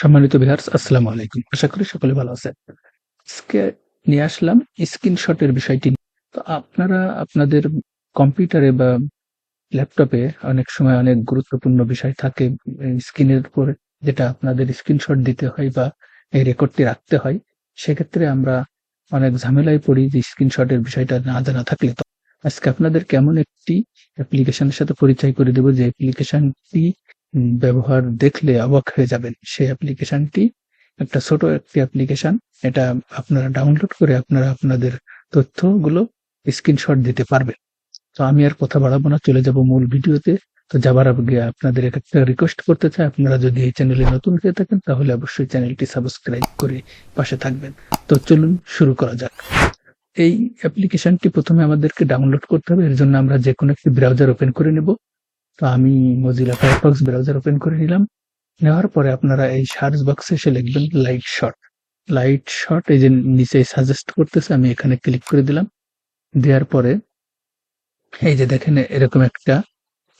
সম্মানিত ভিউয়ার্স আসসালামু আলাইকুম। আশা করি সকলে ভালো আছেন। আজকে নিয়ে আসলাম স্ক্রিনশটের বিষয়টি। তো আপনারা আপনাদের কম্পিউটারে বা ল্যাপটপে অনেক সময় অনেক গুরুত্বপূর্ণ বিষয় থাকে স্ক্রিনের উপর যেটা আপনাদের স্ক্রিনশট দিতে হয় বা এই রেকর্ডটি রাখতে হয়, সেক্ষেত্রে আমরা অনেক ঝামেলায় পড়ি যে স্ক্রিনশটের বিষয়টা না জানা থাকলে। তো আজকে আপনাদের কেমন একটি অ্যাপ্লিকেশনের সাথে পরিচয় করে দেব, যে অ্যাপ্লিকেশনটি ব্যবহার দেখলে অবাক হয়ে যাবেন। সেই অ্যাপ্লিকেশনটি, একটা ছোট একটি অ্যাপ্লিকেশন, এটা আপনারা ডাউনলোড করে আপনারা আপনাদের তথ্যগুলো স্ক্রিনশট দিতে পারবেন। তো আমি আর কথা বাড়াবো না, চলে যাব মূল ভিডিওতে। তো যাবার আগে আপনাদের একটা রিকোয়েস্ট করতে চাই, আপনারা যদি এই চ্যানেলে নতুন হয়ে থাকেন, তাহলে অবশ্যই চ্যানেলটি সাবস্ক্রাইব করে পাশে থাকবেন। তো চলুন শুরু করা যাক। এই অ্যাপ্লিকেশনটি প্রথমে আমাদেরকে ডাউনলোড করতে হবে, এর জন্য আমরা যে কোনো একটি ব্রাউজার ওপেন করে নেব। তো আমি মজিলা ফায়ারফক্স ব্রাউজার ওপেন করে নিলাম। নেওয়ার পরে আপনারা এই সার্চ বক্সে এসে লিখবেন লাইট শট লাইট শট এই যে নিচে সাজেস্ট করতেছে, আমি এখানে ক্লিক করে দিলাম। দেওয়ার পরে এই যে দেখেন, এরকম একটা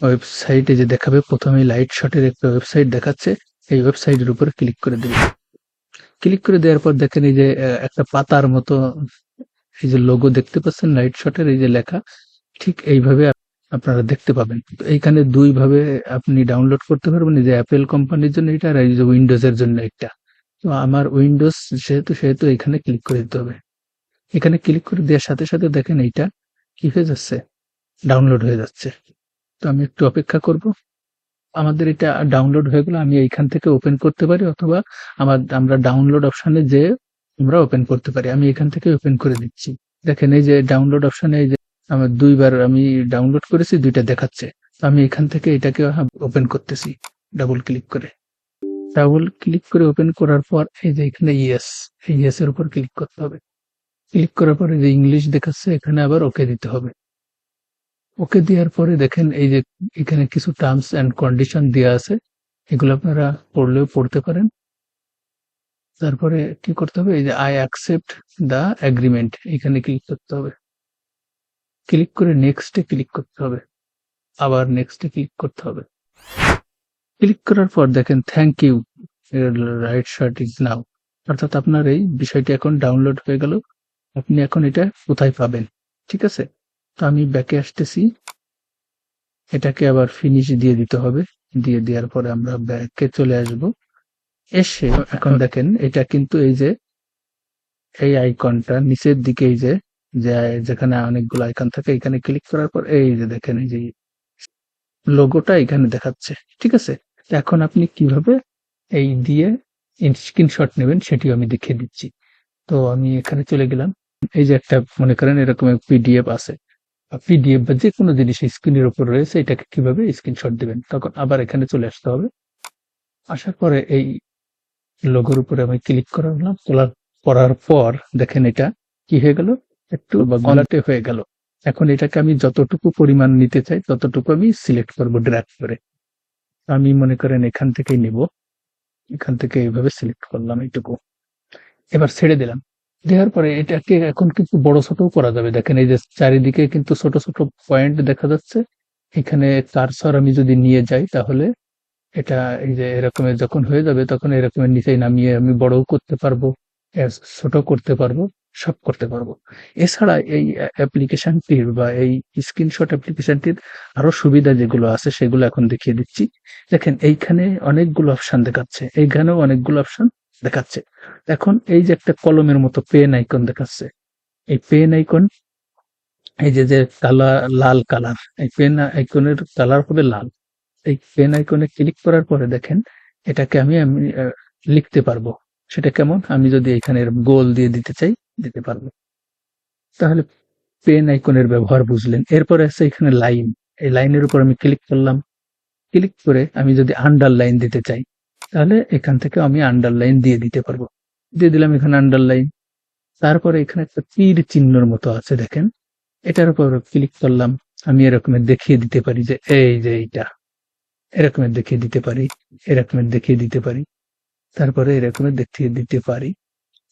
ওয়েবসাইট যে দেখাবে। প্রথমে লাইট শটের একটা ওয়েবসাইট দেখাচ্ছে। এই ওয়েবসাইটের উপরে ক্লিক করে দেবেন। ক্লিক করে দেওয়ার পর দেখেন এই যে একটা পাতার মতো এই যে লোগো দেখতে পাচ্ছেন লাইট শটের এই যে লেখা। ঠিক এইভাবে আপনারা দেখতে পাবেন। এইখানে দুই ভাবে আপনি ডাউনলোড করতে পারবেন। যে অ্যাপেল কোম্পানির জন্য এটা আর এই যে উইন্ডোজ এর জন্য একটা। তো আমার উইন্ডোজ যেহেতু, সেহেতু এখানে ক্লিক করে দিতে হবে। এখানে ক্লিক করে দেওয়ার সাথে সাথে দেখেন এইটা কি হয়ে যাচ্ছে? ডাউনলোড হয়ে যাচ্ছে। তো আমি একটু অপেক্ষা করব। আমাদের এটা ডাউনলোড হয়ে গেলে আমি এইখান থেকে ওপেন করতে পারি অথবা আমার, আমরা ডাউনলোড অপশনে যে আমরা ওপেন করতে পারি। আমি এখান থেকে ওপেন করে দিচ্ছি। দেখেন এই যে ডাউনলোড অপশনে এই যে আমার দুইবার আমি ডাউনলোড করেছি, দুইটা দেখাচ্ছে। তো আমি এখান থেকে এটাকে ওপেন করতেছি ডাবল ক্লিক করে। ডাবল ক্লিক করে ওপেন করার পর এই যে এখানে ইয়েস এই ইয়েস এর উপর ক্লিক করতে হবে। ক্লিক করার পরে যে ইংলিশ দেখাচ্ছে, এখানে আবার ওকে দিতে হবে। ওকে দেওয়ার পরে দেখেন এই যে এখানে কিছু টার্মস এন্ড কন্ডিশন দেওয়া আছে, এগুলো আপনারা পড়লেও পড়তে পারেন। তারপরে কি করতে হবে? এই যে আই অ্যাকসেপ্ট দা এগ্রিমেন্ট এখানে ক্লিক করতে হবে। ক্লিক করে নেক্সটে ক্লিক করতে হবে। আবার নেক্সটে ক্লিক করতে হবে। ক্লিক করার পর দেখেন thank you right shirt is now অর্থাৎ আপনার এই বিষয়টি এখন ডাউনলোড হয়ে গেল। আপনি এখন এটা কোথায় পাবেন? ঠিক আছে? তো আমি ব্যাকে আসতেছি। এটাকে আবার ফিনিশ দিয়ে দিতে হবে। দিয়ে দেওয়ার পরে আমরা ব্যাকে চলে আসব। এসে এখন দেখেন, এটা কিন্তু এই যে, এই আইকনটা নিচের দিকে এই যে যে যেখানে অনেকগুলো আইকন থাকে, এখানে ক্লিক করার পর এই যে দেখেন, এই যে লোগোটা এখানে দেখাচ্ছে, ঠিক আছে? এখন আপনি কীভাবে এই দিয়ে স্ক্রিনশট নেবেন সেটিও আমি দেখিয়ে দিচ্ছি। তো আমি এখানে চলে গেলাম। এই যে একটা, মনে করেন এরকম পিডিএফ আছে। পিডিএফ বা যে কোনো জিনিস স্ক্রিনের উপর রয়েছে, এটাকে কীভাবে স্ক্রিনশট দিবেন? তখন আবার এখানে চলে আসতে হবে। আসার পরে এই লোগোর উপরে আমি ক্লিক করালাম। করার করার পর দেখেন এটা কি হয়ে গেল? একটু বা গলাটে হয়ে গেল। এখন এটাকে আমি যতটুকু পরিমাণ নিতে চাই ততটুকু আমি সিলেক্ট করব ড্র্যাগ করে। আমি মনে করেন এখান থেকেই নিব। এখান থেকে এইভাবে সিলেক্ট করলাম এইটুকু। এবার ছেড়ে দিলাম। দেওয়ার পরে এটাকে এখন কিন্তু বড় ছোটও করা যাবে। দেখেন এই যে চারিদিকে কিন্তু ছোট ছোট পয়েন্ট দেখা যাচ্ছে। এখানে কারসর আমি যদি নিয়ে যাই তাহলে এটা এই যে এরকমের যখন হয়ে যাবে তখন এরকমের নিচে নামিয়ে আমি বড়ও করতে পারব ছোট করতে পারব। সব করতে পারব। এছাড়া এই অ্যাপ্লিকেশনটির বা এই স্ক্রিনশট অ্যাপ্লিকেশনটির আরও সুবিধা যেগুলো আছে, সেগুলো এখন দেখিয়ে দিচ্ছি। দেখেন, এইখানে অনেকগুলো অপশন দেখাচ্ছে। এইখানেও অনেকগুলো অপশন দেখাচ্ছে। এখন এই যে একটা কলমের মতো পেন আইকন দেখাচ্ছে। এই পেন আইকন এই যে যে কালার লাল কালার এই পেন আইকনের কালার হবে লাল। এই পেন আইকনে ক্লিক করার পরে দেখেন, এটাকে আমি আমি লিখতে পারব। সেটা কেমন? আমি যদি এখানে গোল দিয়ে দিতে চাই দিতে পারব। তাহলে পেন আইকনের ব্যবহার বুঝলেন। এরপরে আছে এখানে লাইন। এই লাইনের উপর আমি ক্লিক করলাম। ক্লিক করে আমি যদি আন্ডারলাইন দিতে চাই, তাহলে এখান থেকে আমি আন্ডারলাইন দিয়ে দিতে পারব। দিয়ে দিলাম এখানে আন্ডারলাইন। তারপরে এখানে একটা তীর চিহ্নর মতো আছে, দেখেন। এটার উপর ক্লিক করলাম। আমি এরকমের দেখিয়ে দিতে পারি যে, এই যে এইটা। এরকমের দেখিয়ে দিতে পারি এরকমের দেখিয়ে দিতে পারি। তারপরে এরকমের দেখিয়ে দিতে পারি।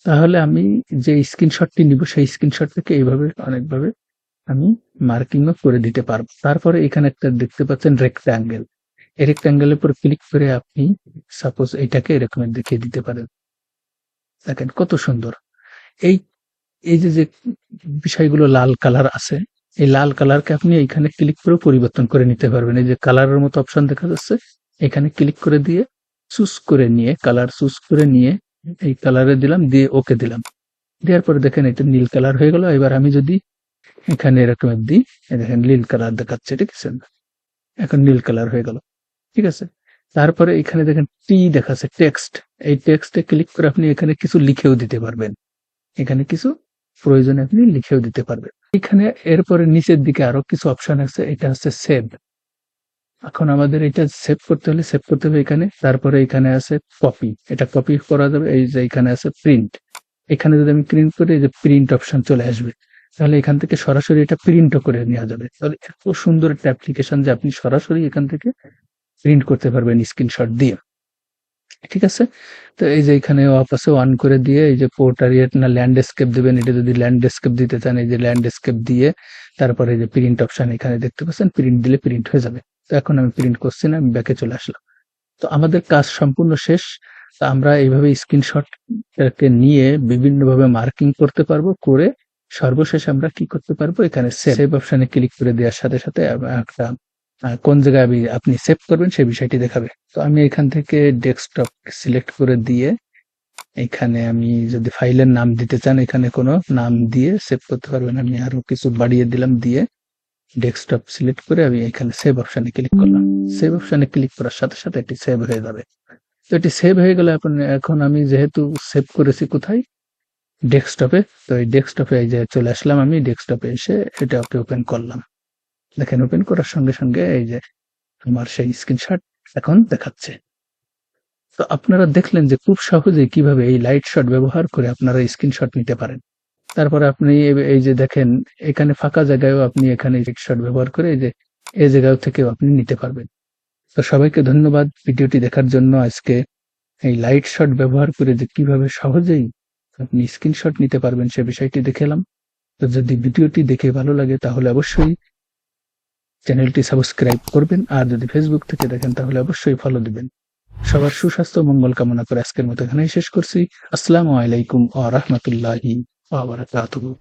তাহলে আমি যে স্ক্রিনশটটি নিব, সেই স্ক্রিনশট থেকে এইভাবে, অনেকভাবে আমি মার্কিংও করে দিতে পারব। তারপরে এখানে একটা দেখতে পাচ্ছেন রেক্ট্যাঙ্গেল এই রেক্ট্যাঙ্গেলের উপর ক্লিক করে আপনি সাপোজ এটাকে এরকম দেখিয়ে দিতে পারেন। দেখেন কত সুন্দর। এই এই যে যে বিষয়গুলো লাল কালার আছে, এই লাল কালারকে আপনি এখানে ক্লিক করে পরিবর্তন করে নিতে পারবেন। এই যে কালারের মতো অপশন দেখা যাচ্ছে, এখানে ক্লিক করে দিয়ে চুজ করে নিয়ে কালার চুজ করে নিয়ে এই কালারে দিলাম, দিয়ে ওকে দিলাম। দেওয়ার পরে দেখেন এটা নীল কালার হয়ে গেল। এবার আমি যদি এখানে এরকম দিই দেখেন নীল কালার দেখাচ্ছে, ঠিক আছে? এখন নীল কালার হয়ে গেল, ঠিক আছে? তারপরে এখানে দেখেন টি দেখাচ্ছে টেক্সট এই টেক্সটে ক্লিক করে আপনি এখানে কিছু লিখেও দিতে পারবেন। এখানে কিছু প্রয়োজনে আপনি লিখেও দিতে পারবেন। এখানে এরপরে নিচের দিকে আরও কিছু অপশন আছে, এটা হচ্ছে সেভ এখন আমাদের এটা সেভ করতে হলে সেভ করতে হবে এখানে, তারপরে এখানে আছে কপি এটা কপি করা যাবে, এই যে এখানে আছে প্রিন্ট এখানে যদি আমি প্রিন্ট করি যে প্রিন্ট অপশন চলে আসবে। তাহলে এখান থেকে সরাসরি এটা প্রিন্টও করে নেওয়া যাবে। তাহলে এত সুন্দর একটা অ্যাপ্লিকেশন যে আপনি সরাসরি এখান থেকে প্রিন্ট করতে পারবেন স্ক্রিনশট দিয়ে। ঠিক আছে? তো এই যে এখানে অফ আছে অন করে দিয়ে, এই যে পোর্টারিয়েট না ল্যান্ডস্কেপ দেবেন, এটা যদি ল্যান্ডস্কেপ দিতে চান, এই যে ল্যান্ডস্কেপ দিয়ে, তারপরে যে প্রিন্ট অপশন এখানে দেখতে পাচ্ছেন প্রিন্ট দিলে প্রিন্ট হয়ে যাবে। তো এখন আমি প্রিন্ট করছি না আমি ব্যাকে চলে আসলাম। তো আমাদের কাজ সম্পূর্ণ শেষ। তো আমরা এইভাবে স্ক্রিনশটকে নিয়ে বিভিন্নভাবে মার্কিং করতে পারব করে সর্বশেষ আমরা কি করতে পারব? এখানে সেভ অপশানে ক্লিক করে দেওয়ার সাথে সাথে একটা কোন জায়গায় আপনি সেভ করবেন সেই বিষয়টি দেখাবে। তো আমি এখান থেকে ডেস্কটপ সিলেক্ট করে দিয়ে এখানে আমি যদি ফাইলের নাম দিতে চান এখানে কোনো নাম দিয়ে সেভ করতে পারবেন। আমি আরও কিছু বাড়িয়ে দিলাম দিয়ে ডেস্কটপ সিলেক্ট করে আমি এখানে সেভ অপশনে ক্লিক করলাম। সেভ অপশনে ক্লিক করার সাথে সাথে এটি সেভ হয়ে যাবে। তো এটি সেভ হয়ে গেলে এখন আমি যেহেতু সেভ করেছি কোথায়? ডেস্কটপে তো এই ডেস্কটপে এই যে চলে আসলাম আমি ডেস্কটপে এসে এটা ওকে ওপেন করলাম। দেখেন ওপেন করার সঙ্গে সঙ্গে এই যে আমার সেই স্ক্রিনশট এখন দেখাচ্ছে। তো আপনারা দেখলেন যে খুব সহজে কীভাবে এই লাইট শট ব্যবহার করে আপনারা স্ক্রিনশট নিতে পারেন। তারপরে আপনি এই যে দেখেন, এখানে ফাঁকা জায়গায়ও আপনি এখানে শট ব্যবহার করে এই যে এই জায়গা থেকেও আপনি নিতে পারবেন। তো সবাইকে ধন্যবাদ ভিডিওটি দেখার জন্য আজকে। এই লাইট শট ব্যবহার করে যে কীভাবে সহজেই আপনি স্ক্রিনশট নিতে পারবেন সে বিষয়টি দেখেলাম। তো যদি ভিডিওটি দেখে ভালো লাগে তাহলে অবশ্যই চ্যানেলটি সাবস্ক্রাইব করবেন আর যদি ফেসবুক থেকে দেখেন তাহলে অবশ্যই ফলো দিবেন। সবার সুস্বাস্থ্য, মঙ্গল কামনা করে আজকের মতো এখানেই শেষ করছি। আসসালামু আলাইকুম আ রহমতুল্লাহি ああ、笑ったと思う。